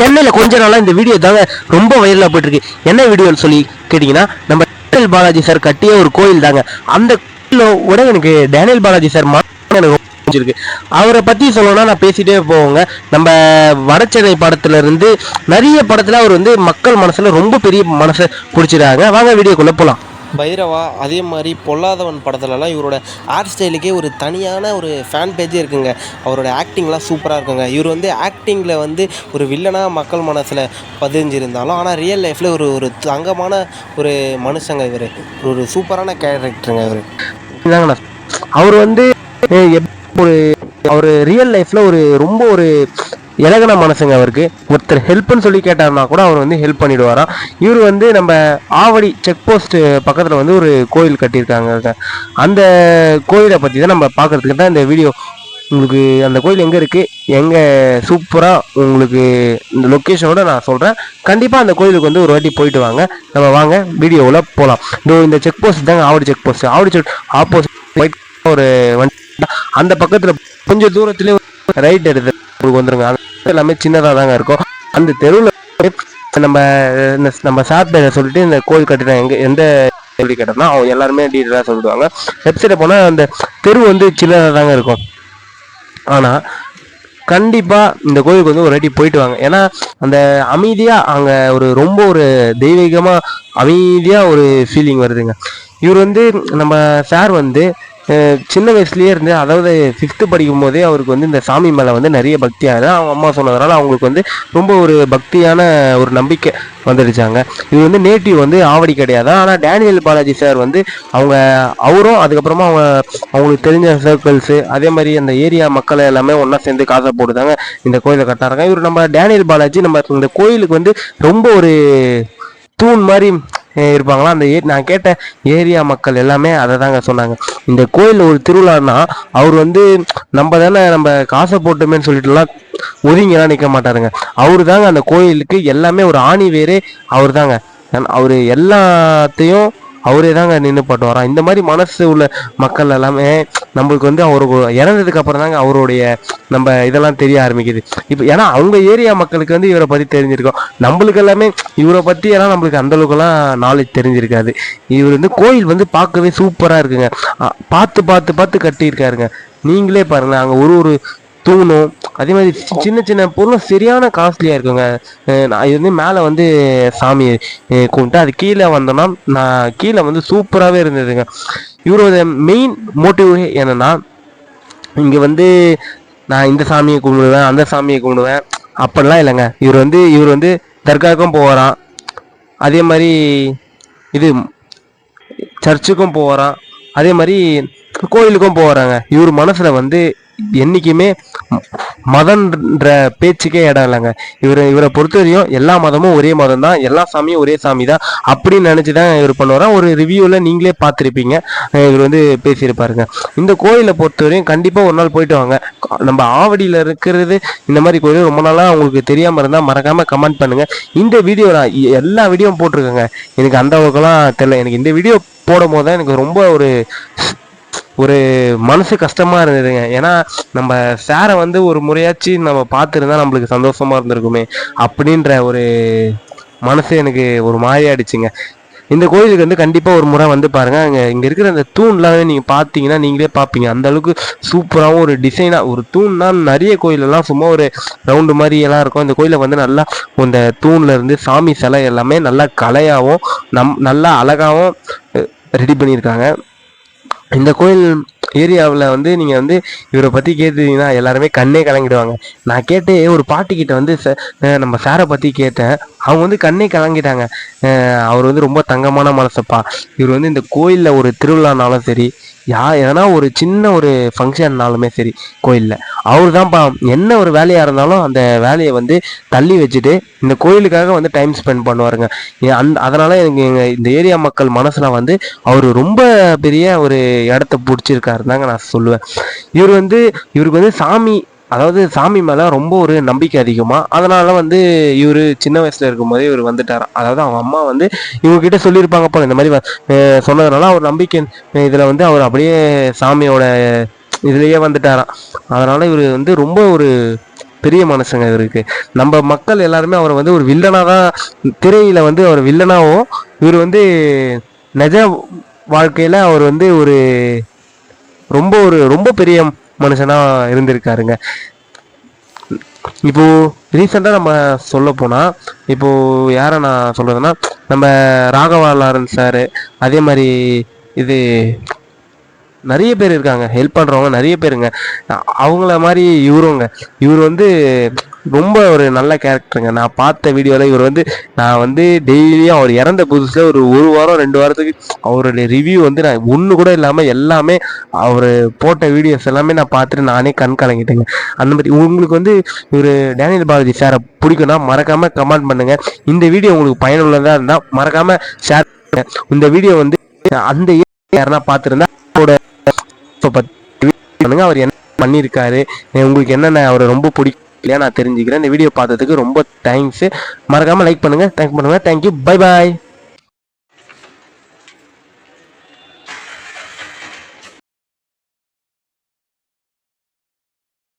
சென்னையில் கொஞ்ச நாளாக இந்த வீடியோ தாங்க ரொம்ப வைரலாக போயிட்டுருக்கு என்ன வீடியோன்னு சொல்லி கேட்டிங்கன்னா நம்ம டேனியல் பாலாஜி சார் கட்டிய ஒரு கோயில் தாங்க. அந்த கோயிலில் உடனே எனக்கு டேனியல் பாலாஜி சார் எனக்கு ரொம்ப பிடிச்சிருக்கு. அவரை பற்றி சொல்லணும்னா நான் பேசிகிட்டே போவோங்க. நம்ம வடச்சென்னை படத்துலேருந்து நிறைய படத்தில் அவர் வந்து மக்கள் மனசில் ரொம்ப பெரிய மனசை பிடிச்சிருக்காங்க. வாங்க வீடியோக்குள்ளே போகலாம் பைரவா அதே மாதிரி பொல்லாதவன் படத்துலலாம் இவரோட ஹேர் ஸ்டைலுக்கே ஒரு தனியான ஒரு ஃபேன் பேஜே இருக்குங்க. அவரோட ஆக்டிங்லாம் சூப்பராக இருக்குங்க. இவர் வந்து ஆக்டிங்கில் வந்து ஒரு வில்லனாக மக்கள் மனசில் பதிஞ்சிருந்தாலும் ஆனால் ரியல் லைஃப்பில் ஒரு ஒரு தங்கமான ஒரு மனுஷங்க இவர். ஒரு சூப்பரான கேரக்டருங்க இவர். இதாங்கண்ணா. அவர் வந்து ஒரு அவர் ரியல் லைஃப்பில் ஒரு ரொம்ப ஒரு இலகன மனசுங்க அவருக்கு. ஒருத்தர் ஹெல்ப்னு சொல்லி கேட்டாருன்னா கூட அவர் வந்து ஹெல்ப் பண்ணிடுவாராம் இவர் வந்து நம்ம ஆவடி செக் போஸ்ட் பக்கத்தில் வந்து ஒரு கோயில் கட்டியிருக்காங்க. அந்த கோயிலை பற்றி தான் நம்ம பார்க்கறதுக்கு தான் இந்த வீடியோ. உங்களுக்கு அந்த கோயில் எங்கே இருக்குது எங்கே சூப்பராக உங்களுக்கு இந்த லொக்கேஷனோட நான் சொல்கிறேன் கண்டிப்பாக அந்த கோயிலுக்கு வந்து ஒரு வாட்டி போயிட்டு வாங்க. நம்ம வாங்க வீடியோவில் போகலாம் இதோ இந்த செக் போஸ்ட் தாங்க Avadi check post. Avadi check opposite ஒரு வண்டி. அந்த பக்கத்தில் கொஞ்சம் தூரத்துலேயே ரைட் எடுத்து உங்களுக்கு வந்துருங்க. எல்லாமே சின்னதாக தாங்க இருக்கும். அந்த தெருவில் நம்ம இந்த நம்ம சார் பேரை சொல்லிட்டு இந்த கோயில் கட்டிடம் எங்கே எந்த எப்படி கேட்டோம்னா அவங்க எல்லாருமே டீட்டெயிலாக சொல்லிடுவாங்க. வெப்சைட்டில் போனால் அந்த தெரு வந்து சின்னதாக தாங்க இருக்கும். ஆனால் கண்டிப்பாக இந்த கோயிலுக்கு வந்து ஒரு வாட்டி போயிட்டு வாங்க. ஏன்னா அந்த அமைதியாக அங்கே ஒரு ரொம்ப ஒரு தெய்வீகமாக அமைதியாக ஒரு ஃபீலிங் வருதுங்க. இவர் வந்து நம்ம சார் வந்து சின்ன வயசுலேயே இருந்து அதாவது ஃபிஃப்த்து படிக்கும் போதே அவருக்கு வந்து இந்த சாமி மேலே வந்து நிறைய பக்தியாக அவங்க அம்மா சொன்னதுனால அவங்களுக்கு வந்து ரொம்ப ஒரு பக்தியான ஒரு நம்பிக்கை வந்துடுச்சாங்க. இது வந்து நேட்டிவ் வந்து ஆவடி கிடையாது. ஆனால் டேனியல் பாலாஜி சார் வந்து அவங்க அவரும் அதுக்கப்புறமா அவங்க அவங்களுக்கு தெரிஞ்ச சர்க்கிள்ஸு அதே மாதிரி அந்த ஏரியா மக்களை எல்லாமே ஒன்றா சேர்ந்து காசை போட்டுதாங்க இந்த கோயிலை கட்டாருங்க இவர் நம்ம டேனியல் பாலாஜி நம்ம இந்த கோயிலுக்கு வந்து ரொம்ப ஒரு தூண் மாதிரி இருப்பாங்களா? அந்த ஏ நான் கேட்ட ஏரியா மக்கள் எல்லாமே அதை தாங்க சொன்னாங்க. இந்த கோயில் ஒரு திருவிழான்னா அவர் வந்து நம்ம தானே நம்ம காசை போட்டோமேன்னு சொல்லிட்டுலாம் ஒதுங்கிலாம் நிற்க மாட்டாருங்க. அவரு தாங்க அந்த கோயிலுக்கு எல்லாமே ஒரு ஆணி வேரே அவர் தாங்க அவர் எல்லாத்தையும் அவரே தாங்க நின்று பாட்டு வரான். இந்த மாதிரி மனசு உள்ள மக்கள் எல்லாமே நம்மளுக்கு வந்து அவருக்கு இறந்ததுக்கு அப்புறம் தாங்க அவருடைய நம்ம இதெல்லாம் தெரிய ஆரம்பிக்குது. இப்போ ஏன்னா அவங்க ஏரியா மக்களுக்கு வந்து இவரை பற்றி தெரிஞ்சிருக்கோம். நம்மளுக்கு எல்லாமே இவரை பற்றி எல்லாம் நம்மளுக்கு அந்த அளவுக்குலாம் நாலேஜ் தெரிஞ்சிருக்காது. இவர் வந்து கோயில் வந்து பார்க்கவே சூப்பராக இருக்குங்க. பார்த்து பார்த்து பார்த்து கட்டியிருக்காருங்க. நீங்களே பாருங்களேன். அங்கே ஒரு ஒரு தூணும் அதே மாதிரி சி- சின்ன சின்ன பொருளும் சரியான காஸ்ட்லியாக இருக்குங்க. நான் இது வந்து மேலே வந்து சாமி கும்பிட்டு அது கீழே வந்தோன்னா நான் கீழே வந்து சூப்பராகவே இருந்ததுங்க. இவரோட மெயின் மோட்டிவ் என்னென்னா இங்கே வந்து நான் இந்த சாமியை கும்பிடுவேன் அந்த சாமியை கும்பிடுவேன். அப்படிலாம் இல்லைங்க. இவர் வந்து இவர் வந்து தர்காவுக்கும் போகிறான் அதே மாதிரி இது சர்ச்சுக்கும் போகிறான் அதே மாதிரி கோயிலுக்கும் போகிறாங்க இவர் மனசில் வந்து என்றைக்குமே மதன்ற பேச்சுக்கே இடம் இல்லைங்க. இவர் இவரை பொறுத்த வரையும் எல்லா மதமும் ஒரே மதம் தான் எல்லா சாமியும் ஒரே சாமி தான் அப்படின்னு நினச்சி தான் இவர் பண்ணுவாராம் ஒரு ரிவ்யூவில் நீங்களே பார்த்துருப்பீங்க. இவர் வந்து பேசியிருப்பாருங்க. இந்த கோயிலை பொறுத்த வரையும் கண்டிப்பாக ஒரு நாள் போயிட்டு வாங்க. நம்ம ஆவடியில் இருக்கிறது இந்த மாதிரி கோயில் ரொம்ப நாளாக உங்களுக்கு தெரியாமல் இருந்தால் மறக்காமல் கமெண்ட் பண்ணுங்கள் இந்த வீடியோ நான் எல்லா வீடியோவும் போட்டிருக்கேங்க. எனக்கு அந்த அளவுக்குலாம் தெரியல. எனக்கு இந்த வீடியோ போடும் போது தான் எனக்கு ரொம்ப ஒரு ஒரு மனசு கஷ்டமாக இருந்ததுங்க. ஏன்னா நம்ம சாரை வந்து ஒரு முறையாச்சு நம்ம பார்த்துருந்தா நம்மளுக்கு சந்தோஷமாக இருந்திருக்குமே அப்படின்ற ஒரு மனசு எனக்கு ஒரு மாதிரியாயிடுச்சுங்க இந்த கோயிலுக்கு வந்து கண்டிப்பாக ஒரு முறை வந்து பாருங்க. அங்கே இங்கே இருக்கிற அந்த தூண்லாம் நீங்கள் பார்த்தீங்கன்னா நீங்களே பார்ப்பீங்க. அந்த அளவுக்கு சூப்பராகவும் ஒரு டிசைனாக ஒரு தூண்னா நிறைய கோயிலெல்லாம் சும்மா ஒரு ரவுண்டு மாதிரி எல்லாம் இருக்கும். இந்த கோயிலை வந்து நல்லா இந்த தூணில் இருந்து சாமி சிலை எல்லாமே நல்லா கலையாகவும் நம் நல்லா அழகாகவும் ரெடி பண்ணியிருக்காங்க. இந்த கோயில் ஏரியாவில் வந்து நீங்கள் வந்து இவரை பற்றி கேட்டுட்டீங்கன்னா எல்லாருமே கண்ணே கலங்கிடுவாங்க. நான் கேட்டு ஒரு பாட்டிக்கிட்ட வந்து ச- நம்ம சாரை பற்றி கேட்டேன். அவங்க வந்து கண்ணே கலங்கிட்டாங்க. அவர் வந்து ரொம்ப தங்கமான மனசப்பா. இவர் வந்து இந்த கோயிலில் ஒரு திருவிழானாலும் சரி யா எதனா ஒரு சின்ன ஒரு ஃபங்க்ஷன்னாலுமே சரி கோயிலில். அவர் தான்ப்பா என்ன ஒரு வேலையாக இருந்தாலும் அந்த வேலையை வந்து தள்ளி வச்சுட்டு இந்த கோயிலுக்காக வந்து டைம் ஸ்பெண்ட் பண்ணுவாருங்க. அந் அந்த அதனால எனக்கு எங்கள் இந்த ஏரியா மக்கள் மனசில் வந்து அவர் ரொம்ப பெரிய ஒரு இடத்த பிடிச்சிருக்காரு தாங்க நான் சொல்லுவேன். இவர் வந்து இவருக்கு வந்து சாமி அதாவது சாமி மேலே ரொம்ப ஒரு நம்பிக்கை அதிகமாக அதனால் வந்து இவர் சின்ன வயசில் இருக்கும்போதே இவர் வந்துட்டாராம் அதாவது அவங்க அம்மா வந்து இவங்ககிட்ட சொல்லியிருப்பாங்க போல இந்த மாதிரி சொன்னதுனால அவர் நம்பிக்கை இதில் வந்து அவர் அப்படியே சாமியோட இதுலேயே வந்துட்டாராம் அதனால் இவர் வந்து ரொம்ப ஒரு பெரிய மனுஷங்க இவருக்கு. நம்ம மக்கள் எல்லாருமே அவரை வந்து ஒரு வில்லனாக தான் திரையில் வந்து அவர் வில்லனாகவும் இவர் வந்து நிஜ வாழ்க்கையில் அவர் வந்து ஒரு ரொம்ப ஒரு ரொம்ப பெரிய மனுஷனாக இருந்திருக்காருங்க. இப்போ ரீசெண்டாக நம்ம சொல்ல போனால் இப்போ யாரை நான் சொல்றதுன்னா நம்ம ராகவா லாரன்ஸ் சார் அதே மாதிரி இது நிறைய பேர் இருக்காங்க. ஹெல்ப் பண்ணுறவங்க நிறைய பேருங்க. அவங்கள மாதிரி இவருங்க. இவர் வந்து ரொம்ப ஒரு நல்ல கேரக்டருங்க நான் பார்த்த வீடியோவில் இவர் வந்து நான் வந்து டெய்லியும் அவர் இறந்த புதுசில் ஒரு ஒரு வாரம் ரெண்டு வாரத்துக்கு அவருடைய ரிவ்யூ வந்து நான் ஒன்று கூட இல்லாமல் எல்லாமே அவர் போட்ட வீடியோஸ் எல்லாமே நான் பார்த்துட்டு நானே கண் கலங்கிட்டேங்க. அந்த மாதிரி உங்களுக்கு வந்து இவர் டேனியல் பாலாஜி சாரை பிடிக்கும்னா மறக்காமல் கமெண்ட் பண்ணுங்கள் இந்த வீடியோ உங்களுக்கு பயனுள்ளதாக இருந்தால் மறக்காமல் ஷேர் பண்ணுங்க. இந்த வீடியோ வந்து அந்த யாருன்னா பார்த்துருந்தா அவரோட பண்ணுங்க அவர் என்ன பண்ணியிருக்காரு உங்களுக்கு என்னென்ன அவரை ரொம்ப பிடிக்கும்? இல்லையா? நான் தெரிஞ்சுக்கிறேன். இந்த வீடியோ பார்த்ததுக்கு ரொம்ப தேங்க்ஸு மறக்காம லைக் பண்ணுங்க. தேங்க் பண்ணுங்க. Thank you bye bye